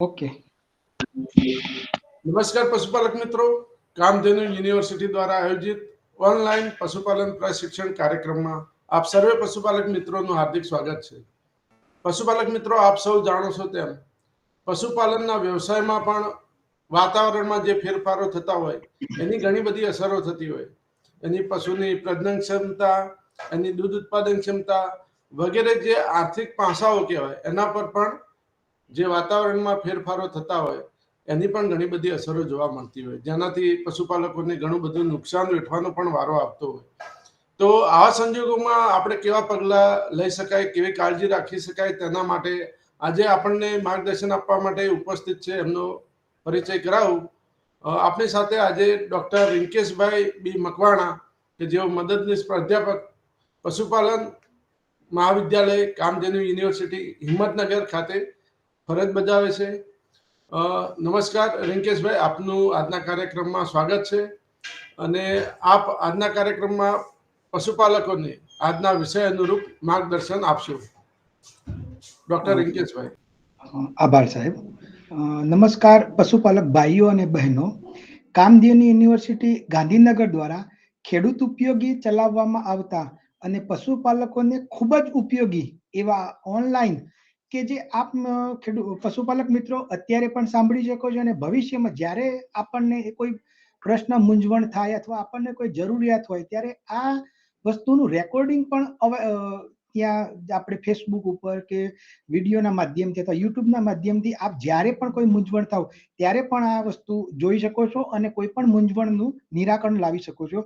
Okay. નમસ્કાર પશુપાલક મિત્રો. કામધેનુ યુનિવર્સિટી દ્વારા આયોજિત ઓનલાઈન પશુપાલન પ્રશિક્ષણ કાર્યક્રમમાં આપ સર્વે પશુપાલક મિત્રોનું હાર્દિક સ્વાગત છે. પશુપાલક મિત્રો, આપ સૌ જાણો છો તેમ, પશુપાલનના વ્યવસાયમાં પણ વાતાવરણમાં જે ફેરફારો થતા હોય, એની ઘણી બધી અસરો થતી હોય. એની પશુની પ્રજનન ક્ષમતા એની દૂધ ઉત્પાદન ક્ષમતા વગેરે જે આર્થિક પાસાઓ કહેવાય, એના પર પણ જે વાતાવરણમાં ફેરફારો થતા હોય, એની પણ ઘણી બધી અસરો જોવા મળતી હોય. જેનાથી પશુપાલકોને ઘણું બધું નુકસાન વેઠવાનો પણ વારો આવતો હોય. તો આવા સંજોગોમાં આપણે કેવા પગલાં લઈ શકાય, કેવી કાળજી રાખી શકાય, તેના માટે આજે આપણને માર્ગદર્શન આપવા માટે ઉપસ્થિત છે, એમનો પરિચય કરાવું. આપણી સાથે આજે ડૉક્ટર રિંકેશભાઈ બી મકવાણા, કે જેઓ મદદનીશ પ્રાધ્યાપક, પશુપાલન, મહાવિદ્યાલય, કામધેનુ યુનિવર્સિટી, હિંમતનગર ખાતે ફરજ બજાવે છે. નમસ્કાર રિંકેશભાઈ આપનું આજના કાર્યક્રમમાં સ્વાગત છે. અને આપ આજના કાર્યક્રમમાં પશુપાલકોને આજના વિષય અનુરૂપ માર્ગદર્શન આપશો. ડોક્ટર રિંકેશભાઈ. આભાર સાહેબ. નમસ્કાર પશુપાલક ભાઈઓ અને બહેનો. કામધેનુ યુનિવર્સિટી ગાંધીનગર દ્વારા ખેડૂત ઉપયોગી ચલાવવામાં આવતા અને પશુપાલકોને ખૂબ જ ઉપયોગી એવા ઓનલાઈન કે જે આપ ખેડૂત પશુપાલક મિત્રો અત્યારે પણ સાંભળી શકો છો અને ભવિષ્યમાં જ્યારે આપણને કોઈ પ્રશ્ન મૂંઝવણ થાય અથવા આપણને કોઈ જરૂરિયાત હોય ત્યારે આ વસ્તુનું રેકોર્ડિંગ પણ ત્યાં આપણે ફેસબુક ઉપર કે વિડીયોના માધ્યમથી અથવા યુટ્યુબના માધ્યમથી આપ જ્યારે પણ કોઈ મૂંઝવણ થાવ ત્યારે પણ આ વસ્તુ જોઈ શકો છો અને કોઈ પણ મૂંઝવણનું નિરાકરણ લાવી શકો છો.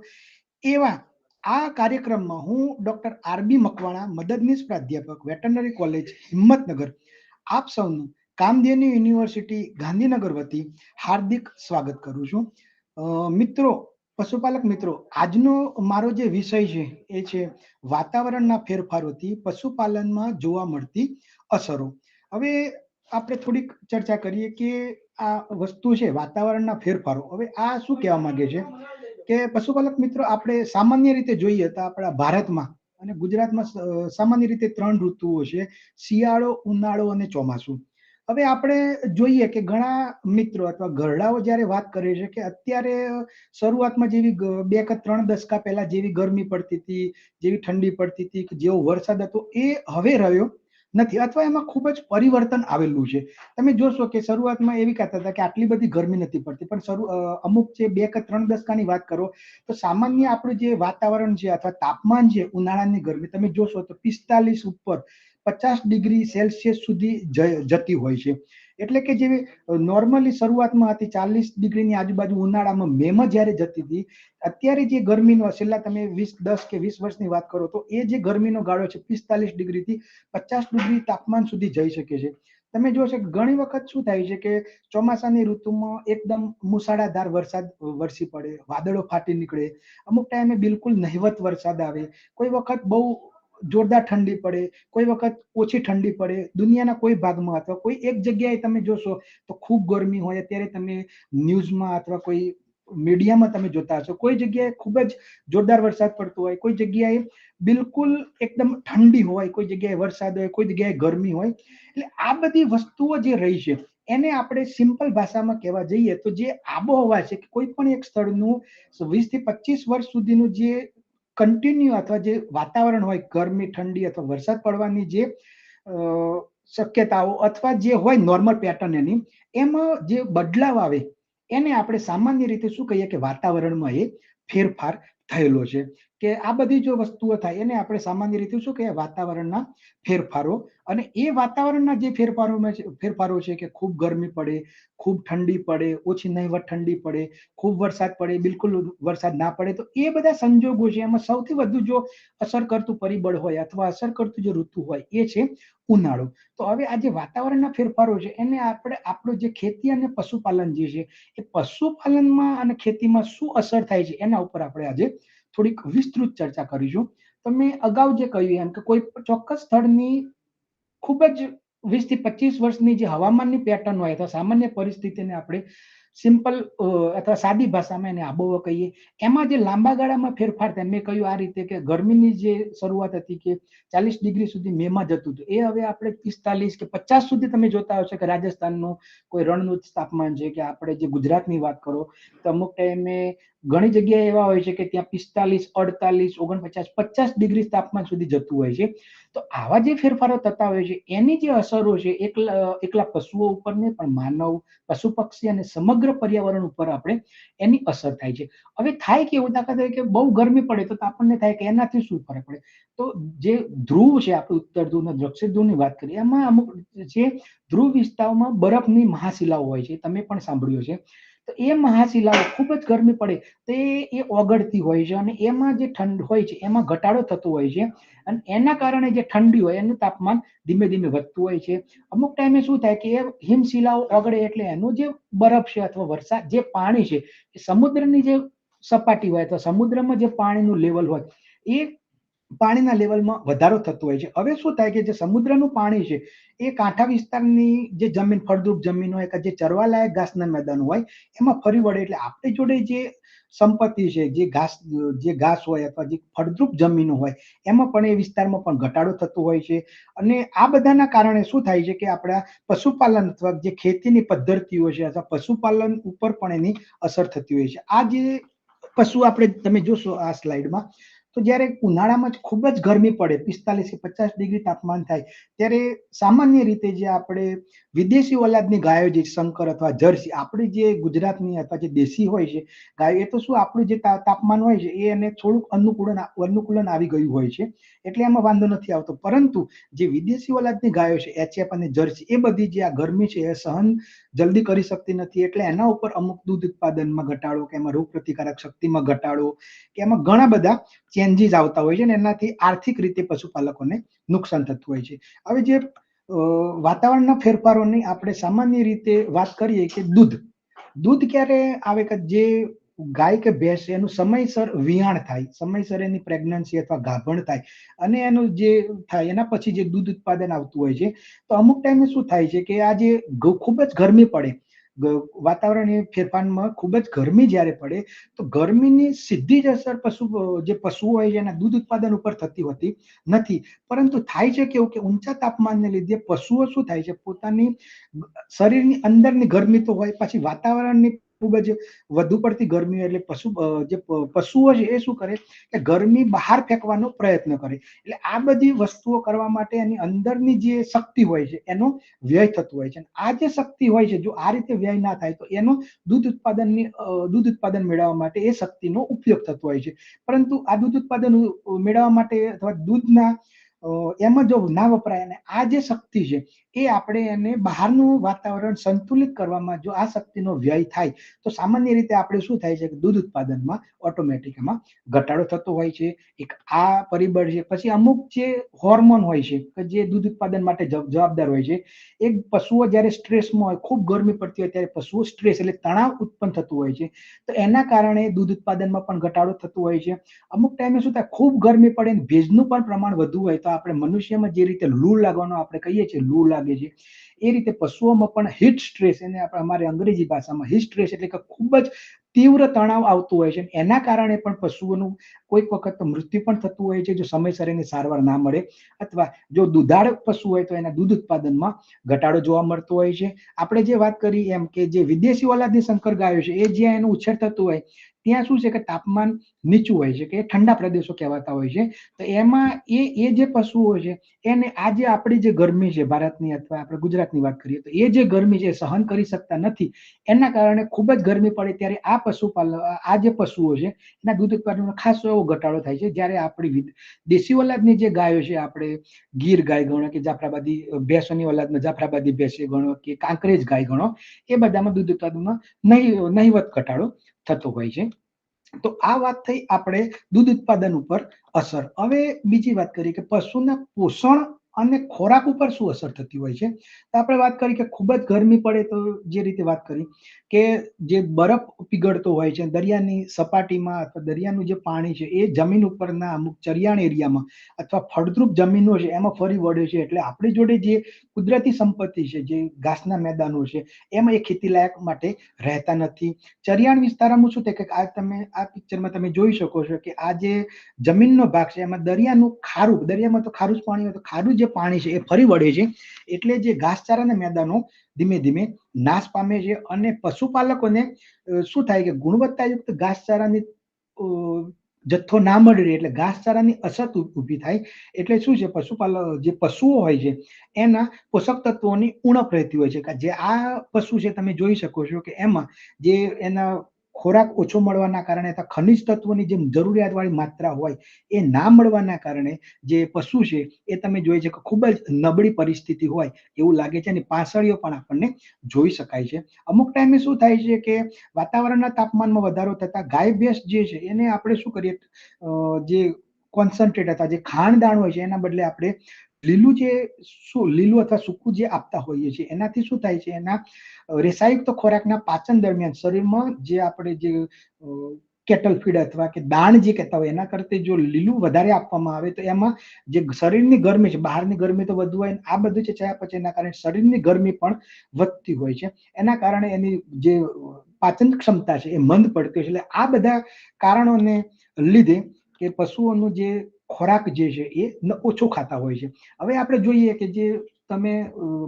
એવા આ કાર્યક્રમમાં હું ડોક્ટર આરબી મકવાણા, મદદનીશ પ્રાધ્યાપક, વેટરનરી કોલેજ, હિંમતનગર, આપ સૌનું કામધેનુ યુનિવર્સિટી, ગાંધીનગર વતી હાર્દિક સ્વાગત કરું છું. મિત્રો, પશુપાલક મિત્રો, આજનો મારો જે વિષય છે, એ છે વાતાવરણના ફેરફારોથી પશુપાલનમાં જોવા મળતી અસરો. હવે આપણે થોડીક ચર્ચા કરીએ કે આ વસ્તુ છે વાતાવરણના ફેરફારો. હવે આ શું કહેવા માંગે છે? કે પશુપાલક મિત્રો, આપણે સામાન્ય રીતે જોઈએ તો આપણા ભારતમાં અને ગુજરાતમાં સામાન્ય રીતે ત્રણ ઋતુઓ છે, શિયાળો, ઉનાળો અને ચોમાસું. હવે આપણે જોઈએ કે ઘણા મિત્રો અથવા ઘરડાઓ જ્યારે વાત કરે છે કે અત્યારે શરૂઆતમાં જેવી બે કે ત્રણ દશકા પહેલા જેવી ગરમી પડતી હતી, જેવી ઠંડી પડતી હતી, કે જેવો વરસાદ હતો, એ હવે રહ્યો. નથી. અથવા એમાં ખૂબ જ પરિવર્તન આવેલું છે. તમે જોશો કે શરૂઆતમાં એવી કહેતા હતા કે આટલી બધી ગરમી નથી પડતી. પણ શરૂ અમુક જે બે કે ત્રણ દશકાની વાત કરો, તો સામાન્ય આપણું જે વાતાવરણ છે અથવા તાપમાન છે, ઉનાળાની ગરમી, તમે જોશો તો પિસ્તાલીસ ઉપર પચાસ ડિગ્રી સેલ્સિયસ સુધી જતી હોય છે. એટલે કે જે નોર્મલી શરૂઆતમાં હતી ચાલીસ ડિગ્રીની આજુબાજુ ઉનાળામાં મેમાં જ્યારે જતી હતી, અત્યારે જે ગરમીનો છેલ્લા તમે વીસ, દસ કે વીસ વર્ષની વાત કરો તો એ જે ગરમીનો ગાળો છે પિસ્તાલીસ ડિગ્રીથી પચાસ ડિગ્રી તાપમાન સુધી જઈ શકે છે. તમે જોશો કે ઘણી વખત શું થાય છે કે ચોમાસાની ઋતુમાં એકદમ મુસાળાધાર વરસાદ વરસી પડે, વાદળો ફાટી નીકળે, અમુક ટાઈમે બિલકુલ નહિવત વરસાદ આવે. કોઈ વખત બહુ જોરદાર ઠંડી પડે, કોઈ વખત ઓછી ઠંડી પડે, દુનિયાના કોઈ ભાગમાં અથવા કોઈ એક જગ્યાએ તમે જોશો તો ખૂબ ગરમી હોય, અત્યારે તમે ન્યૂઝમાં અથવા કોઈ મીડિયામાં તમે જોતા હશો, કોઈ જગ્યાએ ખૂબ જ જોરદાર વરસાદ પડતો હોય, કોઈ જગ્યાએ બિલકુલ એકદમ ઠંડી હોય, કોઈ જગ્યાએ વરસાદ હોય, કોઈ જગ્યાએ ગરમી હોય, એટલે આ બધી વસ્તુઓ જે રહી છે, એને આપણે સિમ્પલ ભાષામાં કહેવા જઈએ તો જે આબોહવા છે કે કોઈ પણ એક સ્થળનું વીસથી પચીસ વર્ષ સુધીનું જે કન્ટિન્યુ અથવા જે વાતાવરણ હોય, ગરમી, ઠંડી અથવા વરસાદ પડવાની જે શક્યતાઓ અથવા જે હોય નોર્મલ પેટર્ન એની, એમાં જે બદલાવ આવે, એને આપણે સામાન્ય રીતે શું કહીએ કે વાતાવરણમાં એ ફેરફાર થયેલો છે. કે આ બધી જો વસ્તુઓ થાય એને આપણે સામાન્ય રીતે શું કહીએ? વાતાવરણના ફેરફારો. અને એ વાતાવરણના જે ફેરફારોમાં ફેરફારો છે કે ખૂબ ગરમી પડે, ખૂબ ઠંડી પડે, ઓછી નહીવત ઠંડી પડે, ખૂબ વરસાદ પડે, બિલકુલ વરસાદ ના પડે, તો એ બધા સંજોગો છે એમાં સૌથી વધુ જો અસર કરતું પરિબળ હોય અથવા અસર કરતું જે ઋતુ હોય એ છે ઉનાળો. તો હવે આ જે વાતાવરણના ફેરફારો છે એને આપણે આપણું જે ખેતી અને પશુપાલન જે છે એ પશુપાલનમાં અને ખેતીમાં શું અસર થાય છે એના ઉપર આપણે આજે થોડીક વિસ્તૃત ચર્ચા કરીશું. તો મેં અગાઉ જે કહ્યું એમ કે કોઈ ચોક્કસ સ્થળની ખૂબ જ વીસથી પચીસ વર્ષની જે હવામાનની પેટર્ન હોય અથવા સામાન્ય પરિસ્થિતિને આપણે સિમ્પલ અથવા સાદી ભાષામાં એને આબોહવા કહીએ. એમાં જે લાંબા ગાળામાં ફેરફાર થાય, મેં કહ્યું આ રીતે કે ગરમીની જે શરૂઆત હતી કે ચાલીસ ડિગ્રી સુધી મેમાં જતું હતું, એ હવે આપણે પિસ્તાલીસ કે પચાસ સુધી તમે જોતા હશો કે રાજસ્થાનનું કોઈ રણનું તાપમાન છે કે આપણે જે ગુજરાતની વાત કરો, તો અમુક ટાઈમે ઘણી જગ્યાએ એવા હોય છે કે ત્યાં પિસ્તાલીસ, અડતાલીસ, ઓગણપચાસ, પચાસ ડિગ્રી તાપમાન સુધી જતું હોય છે. તો આવા જે ફેરફારો થતા હોય છે, એની જે અસરો છે, એકલા એકલા પશુઓ ઉપર નહીં, પણ માનવ પશુ પક્ષી અને સમગ્ર પર્યાવરણ ઉપર આપણે એની અસર થાય છે. હવે થાય કેવું? દાખલા તરીકે બહુ ગરમી પડે તો આપણને થાય કે એનાથી શું ફરક પડે? તો જે ધ્રુવ છે, આપણે ઉત્તર ધ્રુવ અને દક્ષિણ ધ્રુવની વાત કરીએ, એમાં અમુક જે ધ્રુવ વિસ્તારોમાં બરફની મહાશિલાઓ હોય છે, તમે પણ સાંભળ્યું છે તો એ મહાશિલાઓ ખૂબ જ ગરમી પડે તો એ ઓગળતી હોય છે અને એમાં જે ઠંડ હોય છે, એમાં ઘટાડો થતો હોય છે અને એના કારણે જે ઠંડી હોય એનું તાપમાન ધીમે ધીમે વધતું હોય છે. અમુક ટાઈમે શું થાય કે એ હિમશિલાઓ ઓગળે એટલે એનું જે બરફ છે અથવા વરસાદ જે પાણી છે, એ સમુદ્રની જે સપાટી હોય અથવા સમુદ્રમાં જે પાણીનું લેવલ હોય, એ પાણીના લેવલમાં વધારો થતો હોય છે. હવે શું થાય કે જે સમુદ્રનું પાણી છે, એ કાંઠા વિસ્તારની જે જમીન, ફળદ્રુપ જમીન હોય કે જે ચરવાલાયક ઘાસના મેદાન હોય, એમાં ફરી વળે એટલે આપણી જોડે જે સંપત્તિ છે, જે ઘાસ જે ઘાસ હોય અથવા જે ફળદ્રુપ જમીનો હોય, એમાં પણ એ વિસ્તારમાં પણ ઘટાડો થતો હોય છે. અને આ બધાના કારણે શું થાય છે કે આપણા પશુપાલન અથવા જે ખેતીની પદ્ધતિઓ છે અથવા પશુપાલન ઉપર પણ એની અસર થતી હોય છે. આ જે પશુ આપણે તમે જોશો આ સ્લાઇડમાં તો જ્યારે ઉનાળામાં જ ખૂબ જ ગરમી પડે, પિસ્તાલીસ કે પચાસ ડિગ્રી તાપમાન થાય, ત્યારે સામાન્ય રીતે જે આપણે વિદેશી ઓલાદની ગાયો જે શંકર અથવા જર્સી, આપણી જે ગુજરાતની અથવા જે દેશી હોય છે, ગાયો, એ તો શું આપણું જે તાપમાન હોય છે, એ એને થોડુંક અનુકૂલન અનુકૂલન આવી ગયું હોય છે, એટલે એમાં વાંધો નથી આવતો. પરંતુ જે વિદેશી ઓલાદની ગાયો છે, એચએફ અને જર્સી, એ બધી જે આ ગરમી છે, એ સહન જલ્દી કરી શકતી નથી, એટલે એના ઉપર અમુક દૂધ ઉત્પાદનમાં ઘટાડો, કે એમાં રોગ પ્રતિકારક શક્તિમાં ઘટાડો, કે એમાં ઘણા બધા ચેન્જીસ આવતા હોય છે ને, એનાથી આર્થિક રીતે પશુપાલકોને નુકસાન થતું હોય છે. હવે જે વાતાવરણના ફેરફારોની આપણે સામાન્ય રીતે વાત કરીએ કે દૂધ. દૂધ ક્યારે આવે કે જે ગાય કે ભેંસ, એનું સમયસર વિયાણ થાય, સમયસર એની પ્રેગ્નન્સી અથવા ગાભણ થાય અને એનું જે થાય, એના પછી જે દૂધ ઉત્પાદન આવતું હોય છે, તો અમુક ટાઈમે શું થાય છે કે આ જે ખૂબ જ ગરમી પડે વાતાવરણીય ફેરફારમાં ખૂબ જ ગરમી જ્યારે પડે, તો ગરમીની સીધી જ અસર પશુ, જે પશુઓ હોય છે, એના દૂધ ઉત્પાદન ઉપર થતી હોતી નથી. પરંતુ થાય છે કેવું કે ઊંચા તાપમાનને લીધે પશુઓ શું થાય છે? પોતાની શરીરની અંદરની ગરમી તો હોય, પછી વાતાવરણની ખૂબ જ વધુ પડતી ગરમી એટલે પશુ જે પશુઓ છે એ શું કરે કે ગરમી બહાર ફેંકવાનો પ્રયત્ન કરે. એટલે આ બધી વસ્તુઓ કરવા માટે એની અંદરની જે શક્તિ હોય છે એનો વ્યય થતો હોય છે. આ જે શક્તિ હોય છે જો આ રીતે વ્યય ના થાય તો એનો દૂધ ઉત્પાદનની દૂધ ઉત્પાદન મેળવવા માટે એ શક્તિનો ઉપયોગ થતો હોય છે. પરંતુ આ દૂધ ઉત્પાદન મેળવવા માટે અથવા દૂધના એમાં જો ના વપરાય અને આ જે શક્તિ છે, એ આપણે એને બહારનું વાતાવરણ સંતુલિત કરવામાં જો આ શક્તિનો વ્યય થાય, તો સામાન્ય રીતે આપણે શું થાય છે કે દૂધ ઉત્પાદનમાં ઓટોમેટિક એમાં ઘટાડો થતો હોય છે. એક આ પરિબળ છે, પછી અમુક જે હોર્મોન હોય છે, કે જે દૂધ ઉત્પાદન માટે જવાબદાર હોય છે એક પશુઓ જ્યારે સ્ટ્રેસમાં હોય, ખૂબ ગરમી પડતી હોય ત્યારે પશુઓ સ્ટ્રેસ એટલે તણાવ ઉત્પન્ન થતું હોય છે. તો એના કારણે દૂધ ઉત્પાદનમાં પણ ઘટાડો થતો હોય છે. અમુક ટાઈમે શું થાય, ખૂબ ગરમી પડે ભેજનું પણ પ્રમાણ વધુ હોય, તો આપણે મનુષ્યમાં જે રીતે લૂ લાગવાનો આપણે કહીએ છીએ, લૂ લાગે છે, એ રીતે પશુઓમાં પણ હીટ સ્ટ્રેસ એને આપણે અમારી અંગ્રેજી ભાષામાં હીટ સ્ટ્રેસ એટલે કે ખૂબ જ તીવ્ર તણાવ આવતું હોય છે એના કારણે પણ પશુઓનું કોઈક વખત મૃત્યુ પણ થતું હોય છે, જો સમયસર એની સારવાર ના મળે અથવા જો દુધાળ પશુ હોય તો એના દૂધ ઉત્પાદનમાં ઘટાડો જોવા મળતો હોય છે. આપણે જે વાત કરી એમ કે જે વિદેશી ઓલાદની સંકર ગાયો છે, એ જ્યાં એનું ઉછેર થતું હોય ત્યાં શું છે કે તાપમાન નીચું હોય છે, કે ઠંડા પ્રદેશો કહેવાતા હોય છે. તો એમાં એ એ જે પશુઓ છે, એને આ જે આપણી જે ગરમી છે, ભારતની અથવા આપણે ગુજરાતની વાત કરીએ, તો એ જે ગરમી છે સહન કરી શકતા નથી. એના કારણે ખૂબ જ ગરમી પડે ત્યારે આ પશુપાલન આ જે પશુઓ છે, એના દૂધ ઉત્પાદનમાં ખાસો એવો ઘટાડો થાય છે, જ્યારે આપણી દેશી ઓલાદની જે ગાયો છે, આપણે ગીર ગાય ગણો કે જાફરાબાદી, ભેંસોની ઓલાદમાં જાફરાબાદી ભેંસે ગણો કે કાંકરેજ ગાય ગણો, એ બધામાં દૂધ ઉત્પાદનમાં નહીં, નહીવત ઘટાડો થતો હોય છે. તો આ વાત થઈ આપણે દૂધ ઉત્પાદન ઉપર અસર. હવે બીજી વાત કરીએ કે પશુના પોષણ અને ખોરાક ઉપર શું અસર થતી હોય છે? તો આપણે વાત કરી કે ખૂબ જ ગરમી પડે તો જે રીતે વાત કરી કે જે બરફ પીગળતો હોય છે, દરિયાની સપાટીમાં અથવા દરિયાનું જે પાણી છે, એ જમીન ઉપરના અમુક ચરિયાણ એરિયામાં અથવા ફળદ્રુપ જમીનો છે, એમાં ફરી વળે છે. એટલે આપણી જોડે જે કુદરતી સંપત્તિ છે, જે ઘાસના મેદાનો છે, એમાં એ ખેતી લાયક માટે રહેતા નથી. ચરિયાણ વિસ્તારમાં શું થાય કે આ તમે આ પિક્ચરમાં તમે જોઈ શકો છો કે આ જે જમીનનો ભાગ છે, એમાં દરિયાનું ખારું, દરિયામાં તો ખારું જ પાણી હોય, તો ખારું જે પાણી છે એ ફરી વળે છે, એટલે જે ઘાસચારાના મેદાનો ધીમે ધીમે નાશ પામે છે અને પશુપાલકોને શું થાય કે ગુણવત્તાયુક્ત ઘાસચારાની જથ્થો ના મળી રહે એટલે ઘાસચારાની અછત ઊભી થાય, એટલે શું છે પશુપાલક જે પશુઓ હોય છે, એના પોષક તત્વોની ઉણપ રહેતી હોય છે. કે જે આ પશુ છે તમે જોઈ શકો છો કે એમાં જે એના ખોરાક ઓછો મળવાના કારણે અથવા ખનિજ તત્વોની જે જરૂરિયાતવાળી માત્રા હોય એ ના મળવાના કારણે જે પશુ છે એ તમે જોઈ છે કે ખૂબ જ નબળી પરિસ્થિતિ હોય એવું લાગે છે અને પાસળીઓ પણ આપણને જોઈ શકાય છે. અમુક ટાઈમે શું થાય છે કે વાતાવરણના તાપમાનમાં વધારો થતા ગાય ભેંસ જે છે એને આપણે શું કરીએ જે કોન્સન્ટ્રેટ હતા જે ખાંડદાણ હોય છે એના બદલે આપણે લીલું જે શું, લીલું અથવા સૂકું જે આપતા હોઈએ છીએ, એનાથી શું થાય છે? એના રેસાયુક્ત ખોરાકના પાચન દરમિયાન શરીરમાં જે આપણે જે કેટલ ફીડ અથવા કે દાણ જે કહેતા હોય, એના કરતા જો લીલું વધારે આપવામાં આવે તો એમાં જે શરીરની ગરમી છે, બહારની ગરમી તો વધુ હોય, આ બધું છે ચયા પછી એના કારણે શરીરની ગરમી પણ વધતી હોય છે. એના કારણે એની જે પાચન ક્ષમતા છે એ મંદ પડતી હોય છે. એટલે આ બધા કારણોને લીધે કે પશુઓનું જે ખોરાક જે છે એ ઓછો ખાતા હોય છે. હવે આપણે જોઈએ કે જે તમે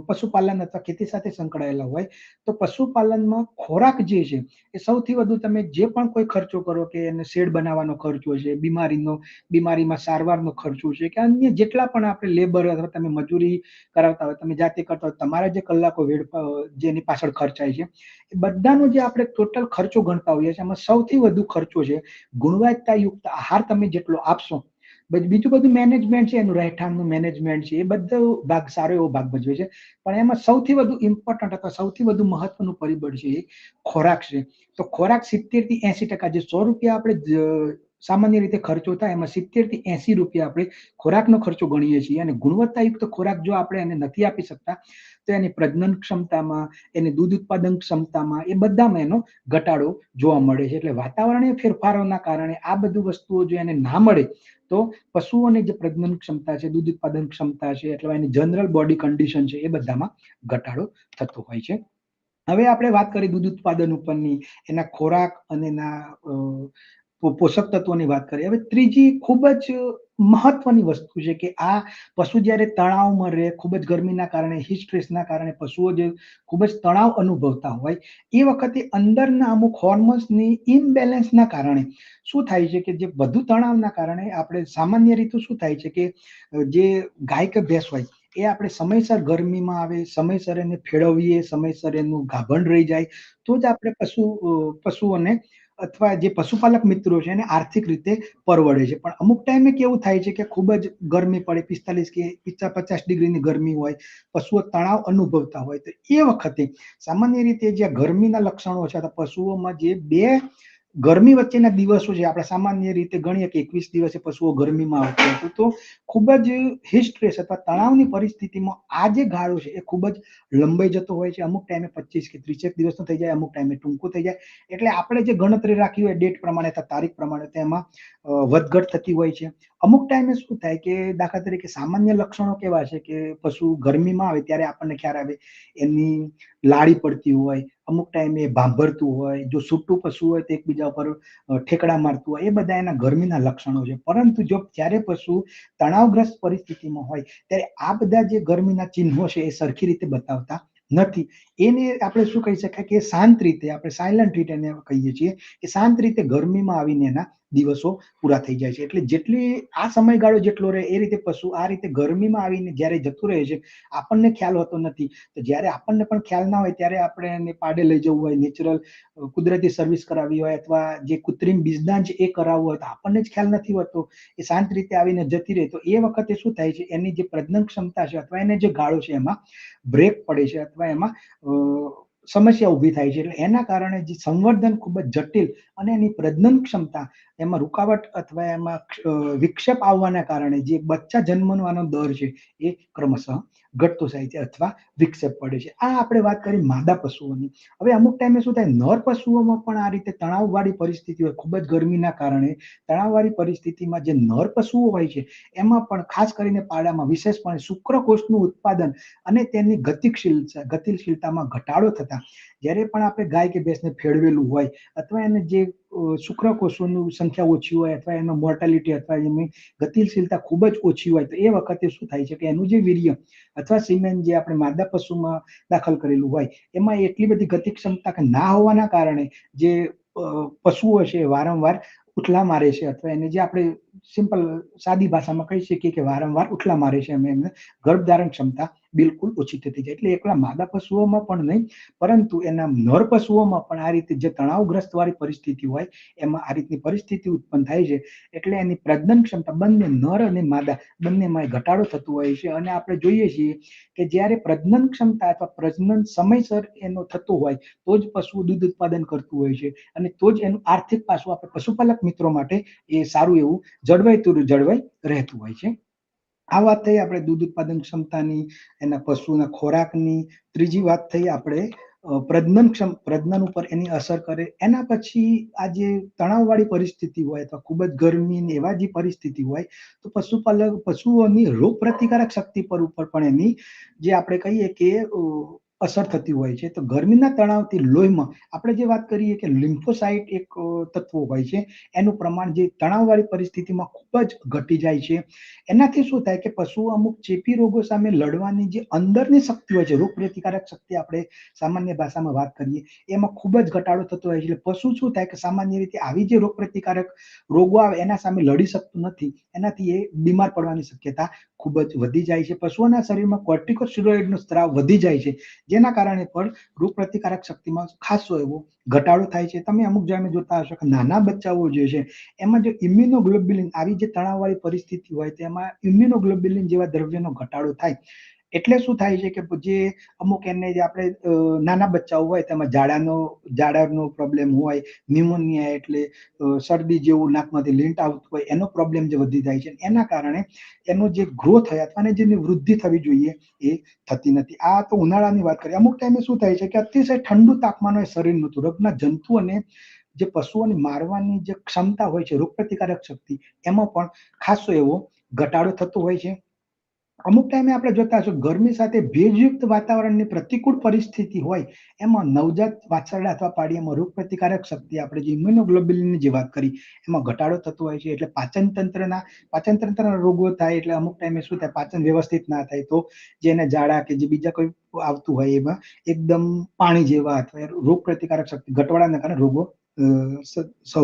પશુપાલન અથવા ખેતી સાથે સંકળાયેલા હોય, તો પશુપાલનમાં ખોરાક જે છે એ સૌથી વધુ તમે જે પણ કોઈ ખર્ચો કરો કે એને શેડ બનાવવાનો ખર્ચો છે, બીમારીનો, બીમારીમાં સારવારનો ખર્ચો છે કે અન્ય જેટલા પણ આપણે લેબર અથવા તમે મજૂરી કરાવતા હોય, તમે જાતે કરતા હોય, તમારા જે કલાકો વેડ જેની પાછળ ખર્ચાય છે, એ બધાનો જે આપણે ટોટલ ખર્ચો ગણતા હોઈએ છીએ, એમાં સૌથી વધુ ખર્ચો છે ગુણવત્તાયુક્ત આહાર તમે જેટલો આપશો બીજું બધું મેનેજમેન્ટ છે, એનું રહેઠાણનું મેનેજમેન્ટ છે, એ બધો ભાગ સારો એવો ભાગ ભજવે છે. પણ એમાં સૌથી વધુ ઇમ્પોર્ટન્ટ અથવા સૌથી વધુ મહત્વનું પરિબળ છે એ ખોરાક છે. તો ખોરાક સિત્તેરથી એસી ટકા, જે સો રૂપિયા આપણે સામાન્ય રીતે ખર્ચો થાય, એમાં સિત્તેરથી એસી રૂપિયા આપણે ખોરાકનો ખર્ચો ગણીએ છીએ. અને ગુણવત્તાયુક્ત ખોરાક જો આપણે એને નથી આપી શકતા એની પ્રજનન ક્ષમતામાં, એની દૂધ ઉત્પાદન ક્ષમતામાં, એ બધામાં એનો ઘટાડો જોવા મળે છે. એટલે વાતાવરણીય ફેરફારોના કારણે આ બધું વસ્તુઓ જો એને ના મળે, તો પશુઓની જે પ્રજનન ક્ષમતા છે, દૂધ ઉત્પાદન ક્ષમતા છે, એટલે એની જનરલ બોડી કન્ડિશન છે, એ બધામાં ઘટાડો થતો હોય છે. હવે આપણે વાત કરી દૂધ ઉત્પાદન ઉપરની, એના ખોરાક અને એના પોષક તત્વોની વાત કરીએ હવે ત્રીજી ખૂબ જ મહત્વની વસ્તુ છે કે આ પશુ જ્યારે તણાવમાં રહે, ખૂબ જ ગરમીના કારણે હીટ સ્ટ્રેસના કારણે પશુઓ જે ખૂબ જ તણાવ અનુભવતા હોય, એ વખતે અંદરના અમુક હોર્મોન્સની ઇમ્બેલેન્સના કારણે શું થાય છે કે જે વધુ તણાવના કારણે આપણે સામાન્ય રીતે શું થાય છે કે જે ગાય કે ભેંસ હોય, એ આપણે સમયસર ગરમીમાં આવે, સમયસર એને ફેળવીએ, સમયસર એનું ગાભણ રહી જાય, તો જ આપણે પશુ પશુઓને અથવા જે પશુપાલક મિત્રો છે એને આર્થિક રીતે પરવડે છે. પણ અમુક ટાઈમે કેવું થાય છે કે ખૂબ જ ગરમી પડે, પિસ્તાલીસ કે પિસ્તા પચાસ ડિગ્રીની ગરમી હોય, પશુઓ તણાવ અનુભવતા હોય, તો એ વખતે સામાન્ય રીતે જે ગરમીના લક્ષણો છે, અથવા પશુઓમાં જે બે ગરમી વચ્ચેના દિવસો જે આપણે સામાન્ય રીતે ગણીએ કે એકવીસ દિવસે પશુઓ ગરમીમાં આવતું હતું તો ખૂબ જ હીટ અથવા તણાવની પરિસ્થિતિમાં આ જે ગાળો છે એ ખૂબ જ લંબાઈ જતો હોય છે. અમુક ટાઈમે પચીસ કે ત્રીસેક દિવસનો થઈ જાય, અમુક ટાઈમે ટૂંકો થઈ જાય. એટલે આપણે જે ગણતરી રાખી હોય ડેટ પ્રમાણે અથવા તારીખ પ્રમાણે તેમાં વધઘટ થતી હોય છે. અમુક ટાઈમે શું થાય કે દાખલા તરીકે સામાન્ય લક્ષણો કેવા છે કે પશુ ગરમીમાં આવે ત્યારે આપણને ખ્યાલ આવે એની લાળી પડતી હોય, અમુક ટાઈમે ભાંભરતું હોય, જો છૂટું પશુ હોય તો એકબીજા ઉપર ઠેકડા મારતું હોય, એ બધા એના ગરમીના લક્ષણો છે. પરંતુ જો જ્યારે પશુ તણાવગ્રસ્ત પરિસ્થિતિમાં હોય, ત્યારે આ બધા જે ગરમીના ચિહ્નો છે એ સરખી રીતે બતાવતા નથી. એને આપણે શું કહી શકાય કે શાંત રીતે, આપણે સાયલન્ટ રીતે એને કહીએ છીએ કે શાંત રીતે ગરમીમાં આવીને એના દિવસો પૂરા થઈ જાય છે. એટલે જેટલી આ સમયગાળો જેટલો રહે, એ રીતે પશુ આ રીતે ગરમીમાં આવીને જ્યારે જતું રહે છે, આપણને ખ્યાલ હોતો નથી. તો જ્યારે આપણને પણ ખ્યાલ ના હોય, ત્યારે આપણે એને પાડે લઈ જવું હોય નેચરલ કુદરતી સર્વિસ કરાવી હોય અથવા જે કૃત્રિમ બીજદાન છે એ કરાવવું હોય, તો આપણને જ ખ્યાલ નથી હોતો. એ શાંત રીતે આવીને જતી રહે, તો એ વખતે શું થાય છે? એની જે પ્રજનન ક્ષમતા છે અથવા એને જે ગાળો છે, એમાં બ્રેક પડે છે અથવા એમાં સમસ્યા ઊભી થાય છે. એટલે એના કારણે જે સંવર્ધન ખૂબ જ જટિલ અને એની પ્રજનન ક્ષમતા, એમાં રૂકાવટ અથવા એમાં વિક્ષેપ આવવાના કારણે જે બચ્ચા જન્મવાનો દર છે એ ક્રમશઃ ઘટતો જાય છે અથવા વિક્ષેપ પડે છે. આ આપણે વાત કરી માદા પશુઓની. હવે અમુક ટાઈમે શું થાય, નર પશુઓમાં પણ આ રીતે તણાવવાળી પરિસ્થિતિ હોય, ખૂબ જ ગરમીના કારણે તણાવવાળી પરિસ્થિતિમાં જે નર પશુઓ હોય છે, એમાં પણ ખાસ કરીને પાડામાં વિશેષપણે શુક્રકોષનું ઉત્પાદન અને તેની ગતિશીલ, ગતિશીલતામાં ઘટાડો થતા, જ્યારે પણ આપણે ગાય કે ભેંસને ફેળવેલું હોય અથવા એને જે શુક્રકોષોની સંખ્યા ઓછી હોય અથવા એનો મોર્ટાલિટી અથવા એની ગતિશીલતા ખૂબ જ ઓછી હોય તો એ વખતે શું થાય છે કે એનું જે વીર્ય અથવા સિમેન્ટ જે આપણે માદા પશુમાં દાખલ કરેલું હોય, એમાં એટલી બધી ગતિ ક્ષમતા કે ના હોવાના કારણે જે પશુઓ છે વારંવાર ઉથલા મારે છે અથવા એને જે આપણે સિમ્પલ સાદી ભાષામાં કહી શકીએ કે વારંવાર ઉઠલા મારે છે અમે એમને ગર્ભધારણ ક્ષમતા બિલકુલ ઓછી થતી જાય. એટલે એકલા માદા પશુઓમાં પણ નહીં, પરંતુ એના નર પશુઓમાં પણ આ રીતે જે તણાવગ્રસ્ત વાળી પરિસ્થિતિ હોય, એમાં આ રીતની પરિસ્થિતિ ઉત્પન્ન થાય છે. એટલે એની પ્રજનન ક્ષમતા બંને નર અને માદા બંનેમાં ઘટાડો થતો હોય છે. અને આપણે જોઈએ છીએ કે જ્યારે પ્રજનન ક્ષમતા અથવા પ્રજનન સમયસર એનો થતો હોય, તો જ પશુ દૂધ ઉત્પાદન કરતું હોય છે. અને તો જ એનું આર્થિક પાસું આપણે પશુપાલક મિત્રો માટે એ સારું એવું જળવાઈતું જળવાઈ રહેતું હોય છે. આ વાત થઈ આપણે દૂધ ઉત્પાદન ક્ષમતાની, એના પશુના ખોરાકની. ત્રીજી વાત થઈ આપણે પ્રજનન ક્ષમ, પ્રજનન ઉપર એની અસર કરે. એના પછી આ જે તણાવવાળી પરિસ્થિતિ હોય અથવા ખૂબ જ ગરમી ને એવા જે પરિસ્થિતિ હોય, તો પશુપાલક, પશુઓની રોગ પ્રતિકારક શક્તિ પર ઉપર પણ એની જે આપણે કહીએ કે અસર થતી હોય છે. તો ગરમીના તણાવથી લોહીમાં આપણે જે વાત કરીએ કે લિમ્ફોસાઇટ એક તત્વો હોય છે. એનું પ્રમાણ જે તણાવવાળી પરિસ્થિતિમાં ખૂબ જ ઘટી જાય છે. એનાથી શું થાય કે પશુઓ અમુક ચેપી રોગો સામે લડવાની જે અંદરની શક્તિ હોય છે રોગ શક્તિ આપણે સામાન્ય ભાષામાં વાત કરીએ, એમાં ખૂબ જ ઘટાડો થતો હોય છે. એટલે પશુ શું થાય કે સામાન્ય રીતે આવી જે રોગ પ્રતિકારક રોગો આવે, એના સામે લડી શકતું નથી. એનાથી એ બીમાર પડવાની શક્યતા ખૂબ જ વધી જાય છે. પશુઓના શરીરમાં કોર્ટિકોસ્ટેરોઇડનો સ્ત્રાવ વધી જાય છે. જેના કારણે પણ રોગ પ્રતિકારક શક્તિમાં ખાસો એવો ઘટાડો થાય છે. તમે અમુક જગ્યાએ જોતા હશો કે નાના બચ્ચાઓ જે છે, એમાં જે ઇમ્યુનોગ્લોબ્યુલિન આવી જે તણાવવાળી પરિસ્થિતિ હોય, તેમાં ઇમ્યુનોગ્લોબ્યુલિન જેવા દ્રવ્યનો ઘટાડો થાય. એટલે શું થાય છે કે જે અમુક એને જે આપણે નાના બચ્ચાઓ હોય તેમાં ઝાડાનો ઝાડાનો પ્રોબ્લેમ હોય ન્યુમોનિયા એટલે શરદી જેવું નાકમાંથી લીંટ આવતું હોય, એનો પ્રોબ્લેમ જે વધી જાય છે. એના કારણે એનો જે ગ્રોથ હોય અથવા જેની વૃદ્ધિ થવી જોઈએ એ થતી નથી. આ તો ઉનાળાની વાત કરીએ. અમુક ટાઈમે શું થાય છે કે અતિશય ઠંડુ તાપમાન હોય શરીરનું તો રોગના જંતુઓને જે પશુઓને મારવાની જે ક્ષમતા હોય છે રોગ પ્રતિકારક શક્તિ, એમાં પણ ખાસો એવો ઘટાડો થતો હોય છે. અમુક ટાઈમે આપણે જોતા હશો, ગરમી સાથે ભેજયુક્ત વાતાવરણની પ્રતિકૂળ પરિસ્થિતિ હોય, એમાં નવજાત વાછરડા અથવા પાડીયામાં રોગ પ્રતિકારક શક્તિ આપણે જે ઇમ્યુનોગ્લોબ્યુલિનની જે વાત કરી, એમાં ઘટાડો થતો હોય છે, એટલે પાચન તંત્રના પાચન તંત્રના રોગો થાય, એટલે અમુક ટાઈમે શું થાય, પાચન વ્યવસ્થિત ના થાય, તો જેને ઝાડા કે જે બીજા કોઈ આવતું હોય એમાં એકદમ પાણી જેવા અથવા રોગ પ્રતિકારક શક્તિ ઘટવાડાના કારણે રોગો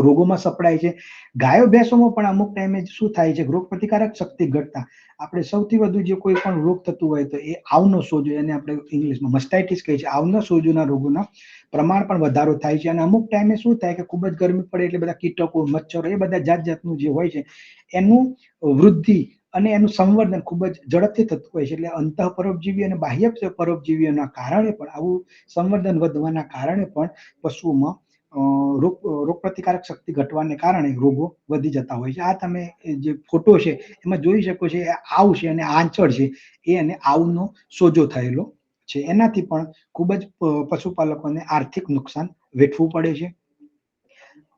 રોગોમાં સપડાય છે. ગાયો ભેંસોમાં પણ અમુક ટાઈમે શું થાય છે રોગ પ્રતિકારક શક્તિ ઘટતા. આપણે સૌથી વધુ જે કોઈ પણ રોગ થતું હોય તો એ આવનો સોજો, એને આપણે ઇંગ્લિશમાં મસ્ટાઇટિસ કહે છે. આવના સોજોના રોગોના પ્રમાણ પણ વધારો થાય છે. અને અમુક ટાઈમે શું થાય કે ખૂબ જ ગરમી પડે એટલે બધા કીટકો, મચ્છરો, એ બધા જાત જાતનું જે હોય છે, એનું વૃદ્ધિ અને એનું સંવર્ધન ખૂબ જ ઝડપથી થતું હોય છે. એટલે અંતઃ પરોપજીવી અને બાહ્ય પરોપજીવીઓના કારણે પણ, આવું સંવર્ધન વધવાના કારણે પણ પશુઓમાં રોગ રોગ પ્રતિકારક શક્તિ ઘટવાને કારણે રોગો વધી જતા હોય છે. આ તમે જે ફોટો છે, એમાં જોઈ શકો છો, એ આવ છે અને આંચળ છે, એ અને આવનો સોજો થયેલો છે. એનાથી પણ ખૂબ જ પશુપાલકોને આર્થિક નુકસાન વેઠવું પડે છે.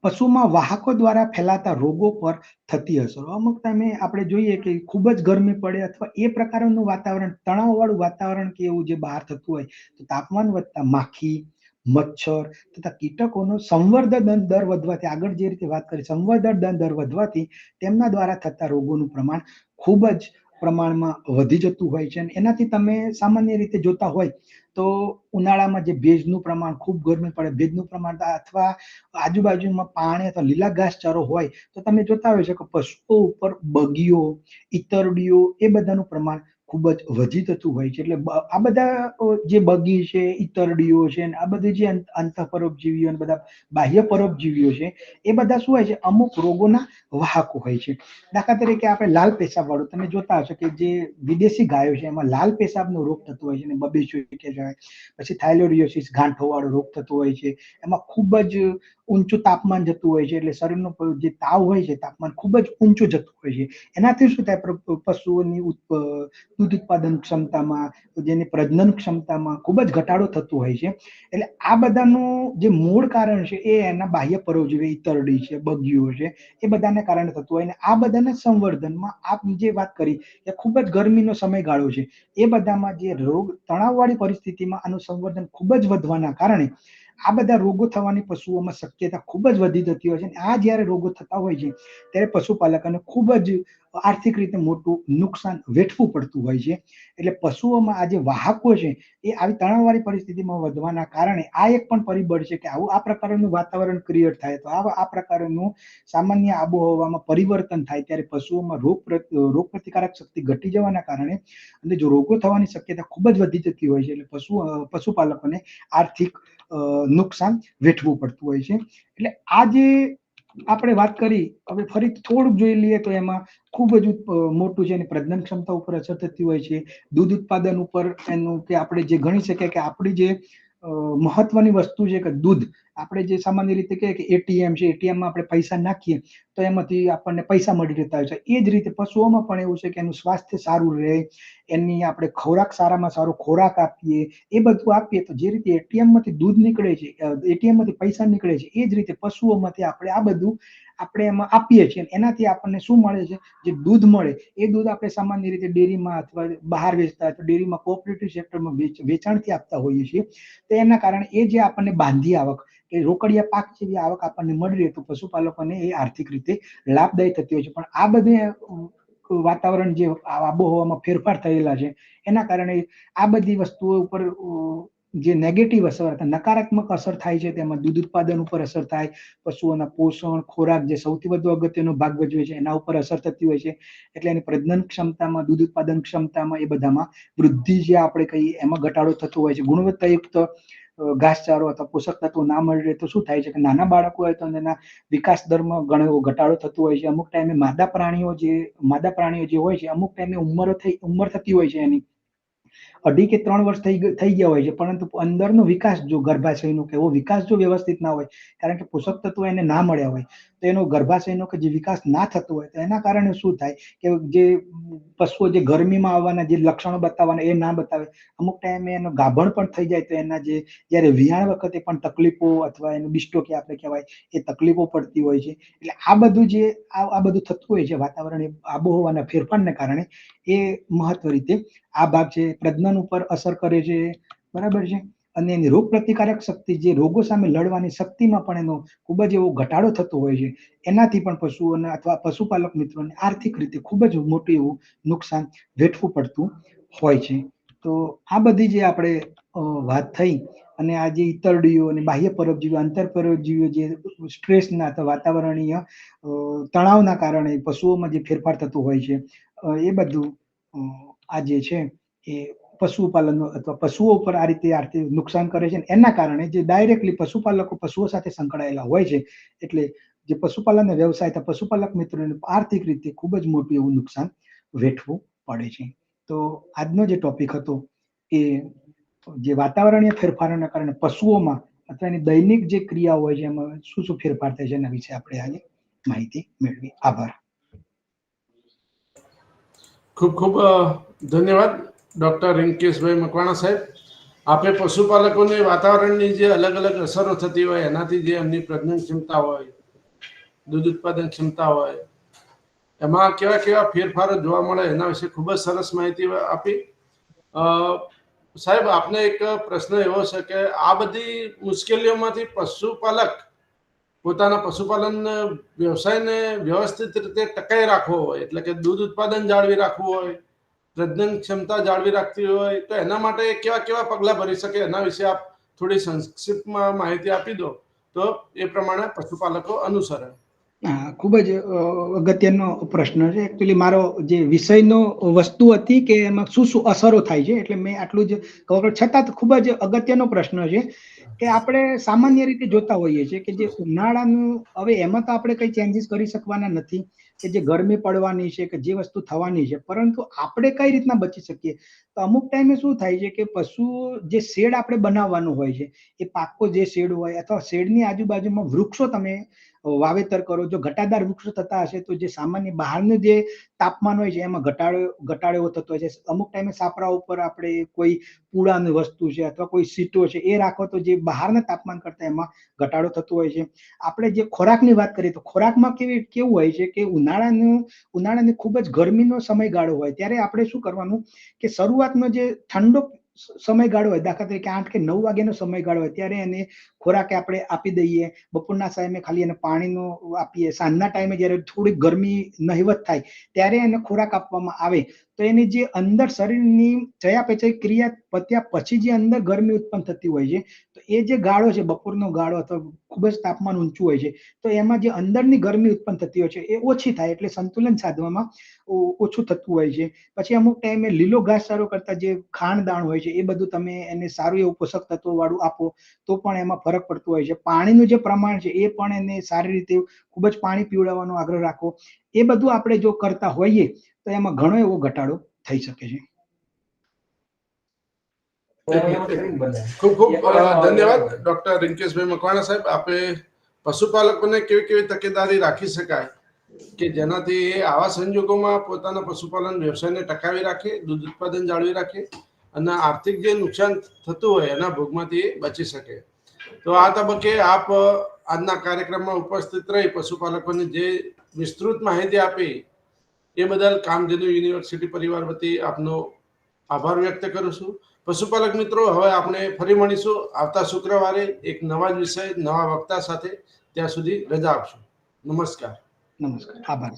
પશુમાં વાહકો દ્વારા ફેલાતા રોગો પર થતી અસરો. અમુક ટાઈમે આપણે જોઈએ કે ખૂબ જ ગરમી પડે અથવા એ પ્રકારનું વાતાવરણ, તણાવવાળું વાતાવરણ કે એવું જે બહાર થતું હોય, તો તાપમાન વધતા માખી મચ્છર તથા કીટકોનો સંવર્ધન દર વધવાથી, આગળ જે રીતે વાત કરી સંવર્ધન દર વધવાથી તેમના દ્વારા થતા રોગોનું પ્રમાણ ખૂબ જ પ્રમાણમાં વધી જતું હોય છે. અને એનાથી તમે સામાન્ય રીતે જોતા હોય તો ઉનાળામાં જે ભેજનું પ્રમાણ ખૂબ ગરમી પડે, ભેજનું પ્રમાણ અથવા આજુબાજુમાં પાણી અથવા લીલા ઘાસચારો હોય તો તમે જોતા હોય છે કે પશુઓ ઉપર બગીઓ ઈતરડીઓ એ બધાનું પ્રમાણ ખૂબ જ વધી થતું હોય છે. એટલે આ બધા જે બગી છે, ઈતરડીઓ છે આ બધી જે અંત- પરોપજીવીઓ અને બધા બાહ્ય પરોપજીવીઓ છે, એ બધા શું હોય છે? અમુક રોગોના વાહકો હોય છે. દાખલા તરીકે આપણે લાલ પેશાબ વાળું તમે જોતા હશો કે જે વિદેશી ગાયો છે, એમાં લાલ પેશાબનો રોગ થતો હોય છે અને બબેચું કે કહેવાય પછી થાઇલોરિયોસિસ ગાંઠો રોગ થતો હોય છે. એમાં ખૂબ જ ઊંચું તાપમાન જતું હોય છે, એટલે શરીરનો જે તાવ હોય છે, તાપમાન ખૂબ જ ઊંચું જતું હોય છે. એનાથી શું થાય? પશુઓની દૂધ ઉત્પાદન ક્ષમતામાં જેની પ્રજનન ક્ષમતામાં ખૂબ જ ઘટાડો થતો હોય છે. એટલે આ બધાનું જે મૂળ કારણ છે એ એના બાહ્ય પરોજીવી ઈતરડી છે, બગીઓ છે, એ બધાને કારણે થતું હોય અને આ બધાના સંવર્ધનમાં આપ જે વાત કરી કે ખૂબ જ ગરમીનો સમયગાળો છે, એ બધામાં જે રોગ, તણાવવાળી પરિસ્થિતિમાં આનું સંવર્ધન ખૂબ જ વધવાના કારણે આ બધા રોગો થવાની પશુઓમાં શક્યતા ખૂબ જ વધી જતી હોય છે અને આ જ્યારે રોગો થતા હોય છે, ત્યારે પશુપાલકોને ખૂબ જ આર્થિક રીતે મોટું નુકસાન વેઠવું પડતું હોય છે. એટલે પશુઓમાં આ જે વાહકો છે, એ આવી તણાવવાળી પરિસ્થિતિમાં વધવાના કારણે આ એક પણ પરિબળ છે કે આવું આ પ્રકારનું વાતાવરણ ક્રિએટ થાય તો આવા આ પ્રકારનું સામાન્ય આબોહવામાં પરિવર્તન થાય ત્યારે પશુઓમાં રોગ રોગ પ્રતિકારક શક્તિ ઘટી જવાના કારણે અને જો રોગો થવાની શક્યતા ખૂબ જ વધી જતી હોય છે, એટલે પશુ પશુપાલકોને આર્થિક નુકસાન વેઠવું પડતું હોય છે. એટલે આ જે આપણે વાત કરી, હવે ફરી થોડુંક જોઈ લઈએ તો એમાં ખૂબ જ મોટું છે એની પ્રજનન ક્ષમતા ઉપર અસર થતી હોય છે. દૂધ ઉત્પાદન ઉપર એનું કે આપણે જે ગણી શકીએ કે આપણી જે મહત્વની વસ્તુ છે કે દૂધ આપણે જે સામાન્ય રીતે કહીએ કે એટીએમ છે, એટીએમમાં આપણે પૈસા નાખીએ, તો એમાંથી આપણને પૈસા મળી રહેતા હોય છે. એ જ રીતે પશુઓમાં પણ એવું છે કે એનું સ્વાસ્થ્ય સારું રહે, એની આપણે ખોરાક સારામાં સારો ખોરાક આપીએ, એ બધું આપીએ, તો જે રીતે એટીએમમાંથી દૂધ નીકળે છે એટીએમમાંથી પૈસા નીકળે છે, એ જ રીતે પશુઓમાંથી આપણે આ બધું આપણે એમાં આપીએ છીએ. એનાથી આપણને શું મળે છે? જે દૂધ મળે, એ દૂધ આપણે સામાન્ય રીતે ડેરીમાં અથવા બહાર વેચતા તો ડેરીમાં કોઓપરેટિવ સેક્ટરમાં વેચ, વેચાણથી આપતા હોઈએ છીએ. તો એના કારણે એ જે આપણને બાંધી આવક કે રોકડિયા પાક જેવી આવક આપણને મળી રહે તો પશુપાલકોને એ આર્થિક રીતે લાભદાયી થતી હોય છે. પણ આ બધે વાતાવરણ જે આબોહવામાં ફેરફાર થયેલા છે, એના કારણે આ બધી વસ્તુઓ ઉપર જે નેગેટિવ અસર નકારાત્મક અસર થાય છે, તેમાં દૂધ ઉત્પાદન ઉપર અસર થાય, પશુઓના પોષણ, ખોરાક જે સૌથી વધુ અગત્યનો ભાગ ભજવે છે, એના ઉપર અસર થતી હોય છે. એટલે એની પ્રજનન ક્ષમતામાં, દૂધ ઉત્પાદન ક્ષમતામાં એ બધામાં વૃદ્ધિ જે આપણે કહીએ, એમાં ઘટાડો થતો હોય છે. ગુણવત્તાયુક્ત ઘાસચારો અથવા પોષક તત્વો ના મળી તો શું થાય છે કે નાના બાળકો હોય તો એના વિકાસ દરમાં ઘણો એવો ઘટાડો થતો હોય છે. અમુક ટાઈમે માદા પ્રાણીઓ જે, માદા પ્રાણીઓ જે હોય છે, અમુક ટાઈમે ઉંમર થઈ, ઉંમર થતી હોય છે એની. અઢી કે ત્રણ વર્ષ થઈ થઈ ગયા હોય છે, પરંતુ અંદરનો વિકાસ જો ગર્ભાશયનો કે એવો વિકાસ જો વ્યવસ્થિત ના હોય, કારણ કે પોષક તત્વો એને ના મળ્યા હોય તો એનો ગર્ભાશયનો કે જે વિકાસ ના થતો હોય, તો એના કારણે શું થાય કે જે પશુઓ જે ગરમીમાં આવવાના જે લક્ષણો બતાવવાના એ ના બતાવે. અમુક ટાઈમે એનો ગાભણ પણ થઈ જાય તો એના જે જ્યારે વિયાણ વખતે પણ તકલીફો અથવા એનું ડિસ્ટોકી આપણે કહેવાય, એ તકલીફો પડતી હોય છે. એટલે આ બધું જે આ આ બધું થતું હોય છે, વાતાવરણ એ આબોહવાના ફેરફારને કારણે એ મહત્વ રીતે આ ભાગ છે પ્રજનન ઉપર અસર કરે છે, બરાબર છે? અને એની રોગ પ્રતિકારક શક્તિ જે રોગો સામે લડવાની શક્તિમાં પણ એનો ખૂબ જ એવો ઘટાડો થતો હોય છે. એનાથી પણ પશુઓને અથવા પશુપાલક મિત્રોને આર્થિક રીતે ખૂબ જ મોટું એવું નુકસાન વેઠવું પડતું હોય છે. તો આ બધી જે આપણે વાત થઈ અને આ જે ઈતરડીઓ અને બાહ્ય પરોપજીવીઓ આંતર જે સ્ટ્રેસના અથવા વાતાવરણીય તણાવના કારણે પશુઓમાં જે ફેરફાર થતો હોય છે એ બધું આ જે છે એ પશુપાલન અથવા પશુઓ પર આ રીતે આર્થિક નુકસાન કરે છે એના કારણે જે ડાયરેક્ટલી પશુપાલકો પશુઓ સાથે સંકળાયેલા હોય છે, એટલે જે પશુપાલન વ્યવસાય અથવા પશુપાલક મિત્રોને આર્થિક રીતે ખૂબ જ મોટું એવું નુકસાન વેઠવું પડે છે. તો આજનો જે ટોપિક હતો એ જે વાતાવરણીય ફેરફારોના કારણે પશુઓમાં અથવા એની દૈનિક જે ક્રિયાઓ હોય છે, એમાં શું શું ફેરફાર થાય છે, એના વિશે આપણે આજે માહિતી મેળવી. આભાર. ખૂબ ખૂબ ધન્યવાદ. ડૉક્ટર રિંકેશભાઈ મકવાણા સાહેબ, આપે પશુપાલકોને વાતાવરણની જે અલગ અલગ અસરો થતી હોય, એનાથી જે એમની પ્રજનન ક્ષમતા હોય, દૂધ ઉત્પાદન ક્ષમતા હોય, એમાં કેવા કેવા ફેરફારો જોવા મળે એના વિશે ખૂબ જ સરસ માહિતી આપી. સાહેબ, આપને એક પ્રશ્ન એવો છે કે આ બધી મુશ્કેલીઓમાંથી પશુપાલક પોતાના પશુપાલન વ્યવસાયને વ્યવસ્થિત રીતે ટકાઈ રાખવો હોય, એટલે કે દૂધ ઉત્પાદન જાળવી રાખવું હોય પ્રજનન ક્ષમતા જાળવી રાખતી હોય તો એના માટે કેવા કેવા પગલાં ભરી શકે? એના વિશે આપ થોડી સંક્ષિપ્તમાં માહિતી આપી દો. તો એ પ્રમાણે પશુપાલકો અનુસરે હા, ખૂબ જ અગત્યનો પ્રશ્ન છે. એકચ્યુઅલી મારો જે વિષયનો વસ્તુ હતી કે એમાં શું શું અસરો થાય છે, એટલે મેં આટલું જ કવર છતાં ખૂબ જ અગત્યનો પ્રશ્ન છે કે આપણે સામાન્ય રીતે જોતા હોઈએ છીએ કે જે ઉનાળાનું, હવે એમાં તો આપણે કંઈ ચેન્જીસ કરી શકવાના નથી. કે જે ગરમી પડવાની છે કે જે વસ્તુ થવાની છે, પરંતુ આપણે કઈ રીતના બચી શકીએ? તો અમુક ટાઈમે શું થાય છે કે પશુ જે શેડ આપણે બનાવવાનું હોય છે, એ પાક્કો જે શેડ હોય અથવા શેડની આજુબાજુમાં વૃક્ષો તમે વાવેતર કરો, જો ઘટાદાર વૃક્ષો થતા હશે તો જે સામાન્ય બહારનું જે તાપમાન હોય છે, એમાં ઘટાડો ઘટાડો થતો હોય છે. અમુક ટાઈમે સાપરા ઉપર આપણે કોઈ પૂળાની વસ્તુ છે અથવા કોઈ સીટો છે, એ રાખો તો જે બહારના તાપમાન કરતા એમાં ઘટાડો થતો હોય છે. આપણે જે ખોરાકની વાત કરીએ તો ખોરાકમાં કેવી, કેવું હોય છે કે ઉનાળાનું, ઉનાળાની ખૂબ જ ગરમીનો સમયગાળો હોય. ત્યારે આપણે શું કરવાનું કે શરૂઆતનો જે ઠંડો સમયગાળો હોય. દાખલા તરીકે આઠ કે નવ વાગ્યાનો સમયગાળો હોય, ત્યારે એને ખોરાક આપણે આપી દઈએ. બપોરના સમયે ખાલી એને પાણીનો આપીએ. સાંજના ટાઈમે જ્યારે થોડીક ગરમી નહિવત થાય, ત્યારે એને ખોરાક આપવામાં આવે. તો એની જે અંદર શરીરની ચયાપચય ક્રિયા પત્યા પછી જે અંદર ગરમી ઉત્પન્ન થતી હોય છે, તો એ જે ગાળો છે, બપોરનો ગાળો અથવા ખૂબ જ તાપમાન ઊંચું હોય છે, તો એમાં જે અંદરની ગરમી ઉત્પન્ન થતી હોય છે, એ ઓછી થાય એટલે સંતુલન સાધવામાં ઓછું થતું હોય છે. પછી અમુક ટાઈમે લીલો ઘાસચારો કરતા જે ખાંડ દાણ હોય છે, એ બધું તમે એને સારું એવું પોષક તત્વો વાળું આપો, તો પણ એમાં ફરક પડતો હોય છે. પાણીનું જે પ્રમાણ છે, એ પણ એને સારી રીતે ખૂબ જ પાણી પીવડાવવાનો આગ્રહ રાખો. એ બધું આપણે જો કરતા હોઈએ, તો એમાં ઘણો એવો ઘટાડો થઈ શકે છે. ખૂબ ખૂબ ધન્યવાદ, ડોક્ટર રિંકેશભાઈ મકવાણા સાહેબ. આપે પશુપાલકોને કેવી કેવી તકેદારી રાખી શકાય કે જેનાથી એ આવા સંજોગોમાં પોતાના પશુપાલન વ્યવસાયને ટકાવી રાખે, દૂધ ઉત્પાદન જાળવી રાખે અને આર્થિક જે નુકસાન થતું હોય એના ભોગમાંથી બચી શકે. તો આ તબક્કે આપ આજના કાર્યક્રમમાં ઉપસ્થિત રહી પશુપાલકોને જે વિસ્તૃત માહિતી આપી એ બદલ કામધેનુ યુનિવર્સિટી પરિવાર વતી આપનો આભાર વ્યક્ત કરું છું. પશુપાલક મિત્રો, હવે આપણે ફરી મળીશું આવતા શુક્રવારે એક નવા જ વિષય, નવા વક્તા સાથે ત્યાં સુધી રજા આપશું. નમસ્કાર. નમસ્કાર. આભાર.